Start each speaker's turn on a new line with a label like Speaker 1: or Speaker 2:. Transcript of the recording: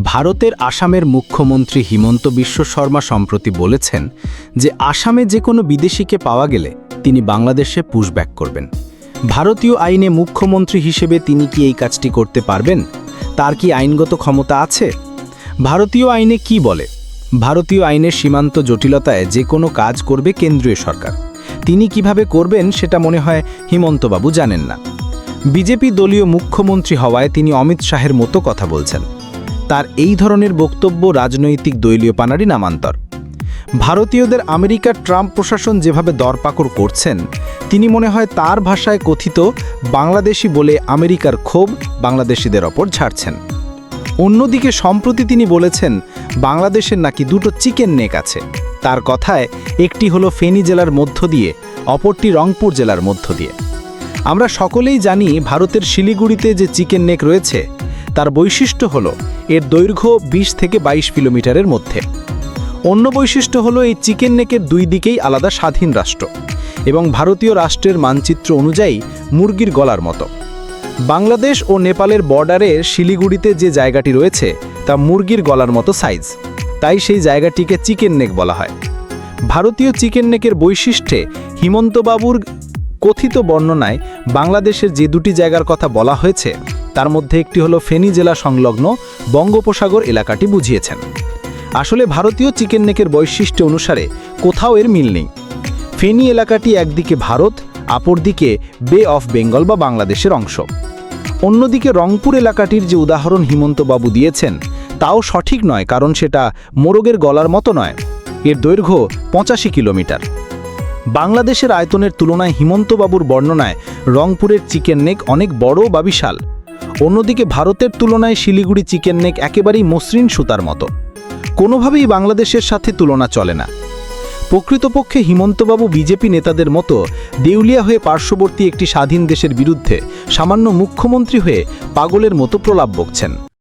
Speaker 1: ভারতের আসামের মুখ্যমন্ত্রী হিমন্ত বিশ্ব শর্মা সম্প্রতি বলেছেন যে আসামে যে কোনো বিদেশিকে পাওয়া গেলে তিনি বাংলাদেশে পুশব্যাক করবেন। ভারতীয় আইনে মুখ্যমন্ত্রী হিসেবে তিনি কি এই কাজটি করতে পারবেন? তার কি আইনগত ক্ষমতা আছে? ভারতীয় আইনে কি বলে? ভারতীয় আইনের সীমান্ত জটিলতায় যে কোনো কাজ করবে কেন্দ্রীয় সরকার। তিনি কীভাবে করবেন সেটা মনে হয় হিমন্তবাবু জানেন না। বিজেপি দলীয় মুখ্যমন্ত্রী হওয়ায় তিনি অমিত শাহের মতো কথা বলছেন। তার এই ধরনের বক্তব্য রাজনৈতিক দলীয় পানারই নামান্তর। ভারতীয়দের আমেরিকার ট্রাম্প প্রশাসন যেভাবে দরপাকড় করছেন, তিনি মনে হয় তার ভাষায় কথিত, বাংলাদেশি বলে আমেরিকার ক্ষোভ বাংলাদেশিদের ওপর ঝাড়ছেন। অন্যদিকে সম্প্রতি তিনি বলেছেন, বাংলাদেশের নাকি দুটো চিকেন নেক আছে। তার কথায়, একটি হলো ফেনী জেলার মধ্য দিয়ে, অপরটি রংপুর জেলার মধ্য দিয়ে। আমরা সকলেই জানি ভারতের শিলিগুড়িতে যে চিকেন নেক রয়েছে তার বৈশিষ্ট্য হল এর দৈর্ঘ্য ২০ থেকে ২২ কিলোমিটারের মধ্যে। অন্য বৈশিষ্ট্য হল এই চিকেন নেকের দুই দিকেই আলাদা স্বাধীন রাষ্ট্র এবং ভারতীয় রাষ্ট্রের মানচিত্র অনুযায়ী মুরগির গলার মতো। বাংলাদেশ ও নেপালের বর্ডারের শিলিগুড়িতে যে জায়গাটি রয়েছে, তা মুরগির গলার মতো সাইজ। তাই সেই জায়গাটিকে চিকেন নেক বলা হয়। ভারতীয় চিকেন নেকের বৈশিষ্ট্যে হিমন্তবাবুর কথিত বর্ণনায় বাংলাদেশের যে দুটি জায়গার কথা বলা হয়েছে তার মধ্যে একটি হলো ফেনী জেলা সংলগ্ন বঙ্গোপসাগর এলাকাটি বুঝিয়েছেন। আসলে ভারতীয় চিকেন নেকের বৈশিষ্ট্য অনুসারে কোথাও এর মিল নেই। ফেনী এলাকাটি একদিকে ভারত, অপরদিকে বে অফ বেঙ্গল বা বাংলাদেশের অংশ। অন্যদিকে রংপুর এলাকাটির যে উদাহরণ হিমন্তবাবু দিয়েছেন, তাও সঠিক নয়, কারণ সেটা মোরগের গলার মতো নয়। এর দৈর্ঘ্য পঁচাশি কিলোমিটার। বাংলাদেশের আয়তনের তুলনায় হিমন্তবাবুর বর্ণনায় রংপুরের চিকেন নেক অনেক বড় বা বিশাল। অন্যদিকে ভারতের তুলনায় শিলিগুড়ি চিকেন নেক একেবারেই মসৃণ সুতার মতো। কোনোভাবেই বাংলাদেশের সাথে তুলনা চলে না। প্রকৃতপক্ষে হিমন্তবাবু বিজেপি নেতাদের মতো দেউলিয়া হয়ে পার্শ্ববর্তী একটি স্বাধীন দেশের বিরুদ্ধে সামান্য মুখ্যমন্ত্রী হয়ে পাগলের মতো প্রলাপ বকছেন।